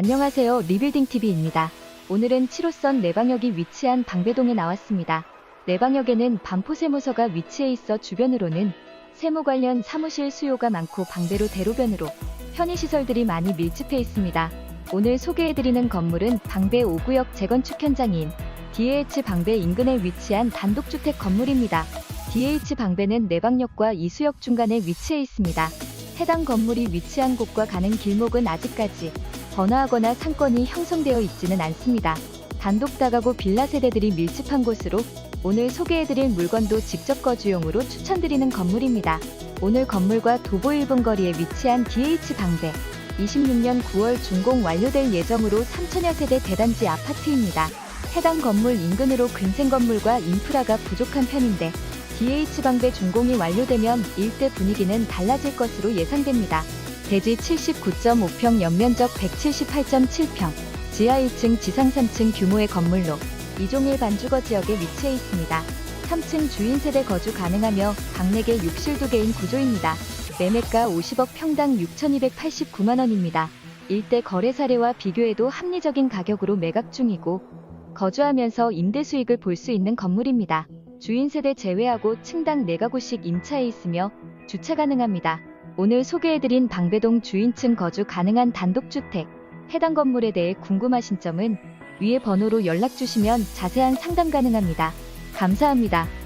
안녕하세요. 리빌딩TV입니다. 오늘은 7호선 내방역이 위치한 방배동에 나왔습니다. 내방역에는 반포세무서가 위치해 있어 주변으로는 세무 관련 사무실 수요가 많고 방배로 대로변으로 편의시설들이 많이 밀집해 있습니다. 오늘 소개해드리는 건물은 방배 5구역 재건축 현장인 DH 방배 인근에 위치한 단독주택 건물입니다. DH 방배는 내방역과 이수역 중간에 위치해 있습니다. 해당 건물이 위치한 곳과 가는 길목은 아직까지 번화하거나 상권이 형성되어 있지는 않습니다. 단독 다가구 빌라 세대들이 밀집한 곳으로 오늘 소개해드릴 물건도 직접 거주용으로 추천드리는 건물입니다. 오늘 건물과 도보 1분 거리에 위치한 DH 방배 26년 9월 준공 완료될 예정으로 3천여 세대 대단지 아파트입니다. 해당 건물 인근으로 근생 건물과 인프라가 부족한 편인데 DH 방배 준공이 완료되면 일대 분위기는 달라질 것으로 예상됩니다. 대지 79.5평 연면적 178.7평, 지하 1층 지상 3층 규모의 건물로 이종일 반주거 지역에 위치해 있습니다. 3층 주인 세대 거주 가능하며 방 4개 욕실 2개인 구조입니다. 매매가 50억 평당 6,289만 원입니다. 일대 거래 사례와 비교해도 합리적인 가격으로 매각 중이고 거주하면서 임대 수익을 볼 수 있는 건물입니다. 주인 세대 제외하고 층당 4가구씩 임차해 있으며 주차 가능합니다. 오늘 소개해드린 방배동 주인층 거주 가능한 단독주택 해당 건물에 대해 궁금하신 점은 위에 번호로 연락 주시면 자세한 상담 가능합니다. 감사합니다.